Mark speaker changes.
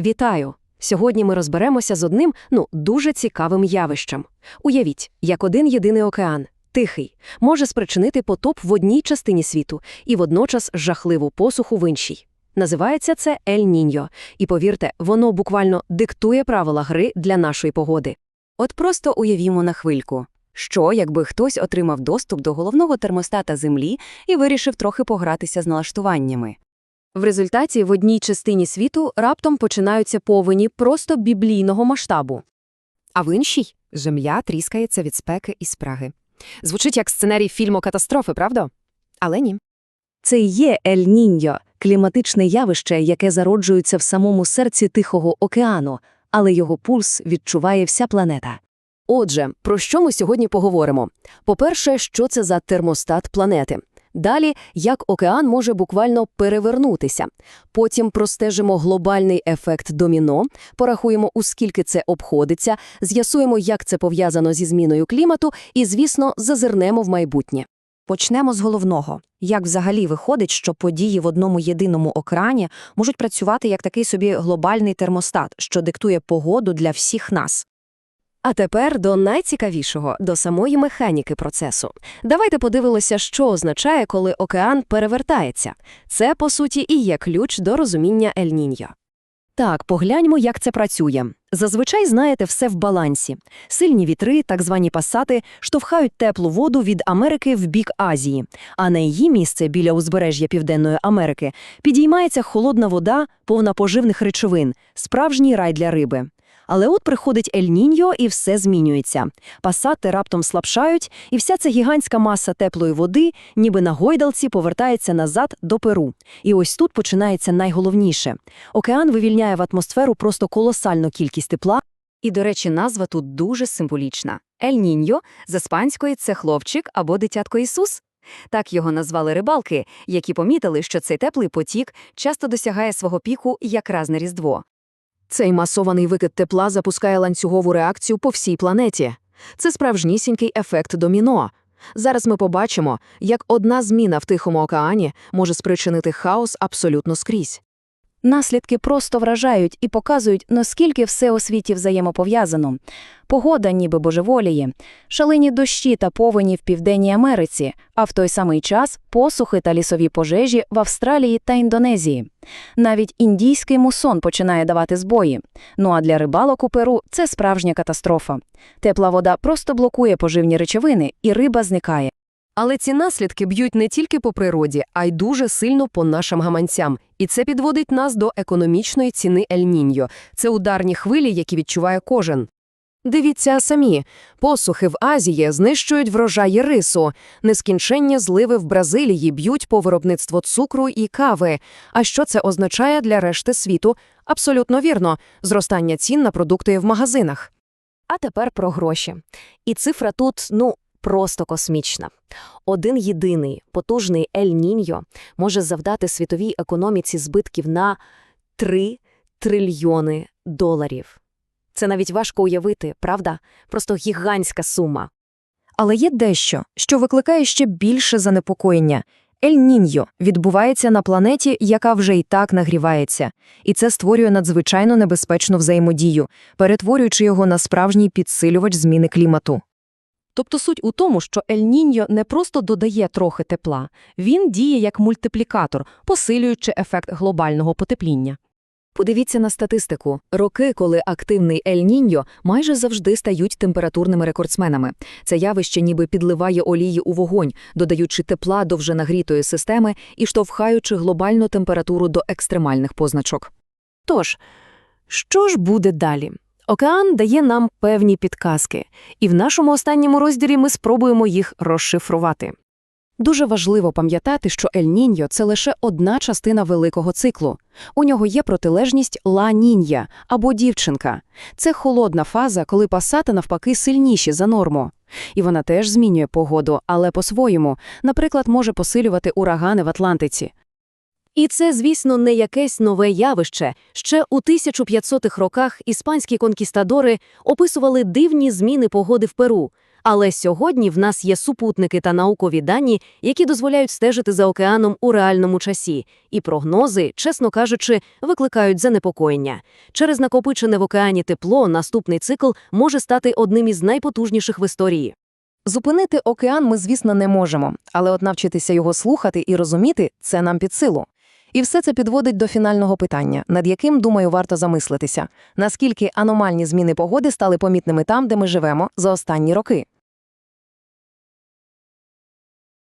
Speaker 1: Вітаю! Сьогодні ми розберемося з одним, ну, дуже цікавим явищем. Уявіть, як один єдиний океан, тихий, може спричинити потоп в одній частині світу і водночас жахливу посуху в іншій. Називається це Ель-Ніньо, і повірте, воно буквально диктує правила гри для нашої погоди.
Speaker 2: От просто уявімо на хвильку. Що, якби хтось отримав доступ до головного термостата Землі і вирішив трохи погратися з налаштуваннями?
Speaker 1: В результаті в одній частині світу раптом починаються повені просто біблійного масштабу.
Speaker 3: А в іншій земля тріскається від спеки і спраги. Звучить як сценарій фільму катастрофи, правда? Але ні.
Speaker 4: Це є Ель-Ніньо – кліматичне явище, яке зароджується в самому серці Тихого океану, але його пульс відчуває вся планета.
Speaker 1: Отже, про що ми сьогодні поговоримо? По-перше, що це за термостат планети? Далі, як океан може буквально перевернутися. Потім простежимо глобальний ефект доміно, порахуємо, у скільки це обходиться, з'ясуємо, як це пов'язано зі зміною клімату, і, звісно, зазирнемо в майбутнє.
Speaker 5: Почнемо з головного. Як взагалі виходить, що події в одному єдиному океані можуть працювати як такий собі глобальний термостат, що диктує погоду для всіх нас?
Speaker 1: А тепер до найцікавішого, до самої механіки процесу. Давайте подивимося, що означає, коли океан перевертається. Це, по суті, і є ключ до розуміння Ель-Ніньо. Так, погляньмо, як це працює. Зазвичай, знаєте, все в балансі. Сильні вітри, так звані пасати, штовхають теплу воду від Америки в бік Азії, а на її місце, біля узбережжя Південної Америки, підіймається холодна вода, повна поживних речовин, справжній рай для риби. Але от приходить Ель-Ніньо і все змінюється. Пасати раптом слабшають, і вся ця гігантська маса теплої води, ніби на гойдалці, повертається назад до Перу. І ось тут починається найголовніше. Океан вивільняє в атмосферу просто колосальну кількість тепла,
Speaker 2: І, до речі, назва тут дуже символічна. Ель-Ніньо з іспанської – це хлопчик або дитятко Ісус. Так його назвали рибалки, які помітили, що цей теплий потік часто досягає свого піку якраз на Різдво.
Speaker 1: Цей масований викид тепла запускає ланцюгову реакцію по всій планеті. Це справжнісінький ефект доміно. Зараз ми побачимо, як одна зміна в Тихому океані може спричинити хаос абсолютно скрізь.
Speaker 5: Наслідки просто вражають і показують, наскільки все у світі взаємопов'язано. Погода ніби божеволіє, шалені дощі та повені в Південній Америці, а в той самий час посухи та лісові пожежі в Австралії та Індонезії. Навіть індійський мусон починає давати збої. Ну а для рибалок у Перу це справжня катастрофа. Тепла вода просто блокує поживні речовини, і риба зникає.
Speaker 1: Але ці наслідки б'ють не тільки по природі, а й дуже сильно по нашим гаманцям. І це підводить нас до економічної ціни Ель-Ніньо. Це ударні хвилі, які відчуває кожен. Дивіться самі. Посухи в Азії знищують врожаї рису, нескінченні зливи в Бразилії б'ють по виробництву цукру і кави. А що це означає для решти світу? Абсолютно вірно. Зростання цін на продукти в магазинах. А тепер про гроші. І цифра тут, ну, просто космічна. Один єдиний потужний Ель-Ніньо може завдати світовій економіці збитків на 3 трильйони доларів. Це навіть важко уявити, правда? Просто гігантська сума.
Speaker 5: Але є дещо, що викликає ще більше занепокоєння. Ель-Ніньо відбувається на планеті, яка вже і так нагрівається, і це створює надзвичайно небезпечну взаємодію, перетворюючи його на справжній підсилювач зміни клімату.
Speaker 1: Тобто суть у тому, що Ель-Ніньо не просто додає трохи тепла, він діє як мультиплікатор, посилюючи ефект глобального потепління. Подивіться на статистику. Роки, коли активний Ель-Ніньо, майже завжди стають температурними рекордсменами. Це явище ніби підливає олії у вогонь, додаючи тепла до вже нагрітої системи і штовхаючи глобальну температуру до екстремальних позначок. Тож, що ж буде далі? Океан дає нам певні підказки, і в нашому останньому розділі ми спробуємо їх розшифрувати. Дуже важливо пам'ятати, що Ель-Ніньо – це лише одна частина великого циклу. У нього є протилежність Ла-Нінья або дівчинка. Це холодна фаза, коли пасати навпаки сильніші за норму. І вона теж змінює погоду, але по-своєму, наприклад, може посилювати урагани в Атлантиці. І це, звісно, не якесь нове явище. Ще у 1500-х роках іспанські конкістадори описували дивні зміни погоди в Перу.
Speaker 2: Але сьогодні в нас є супутники та наукові дані, які дозволяють стежити за океаном у реальному часі. І прогнози, чесно кажучи, викликають занепокоєння. Через накопичене в океані тепло наступний цикл може стати одним із найпотужніших в історії.
Speaker 1: Зупинити океан ми, звісно, не можемо, але от навчитися його слухати і розуміти – це нам під силу. І все це підводить до фінального питання, над яким, думаю, варто замислитися. Наскільки аномальні зміни погоди стали помітними там, де ми живемо за останні роки?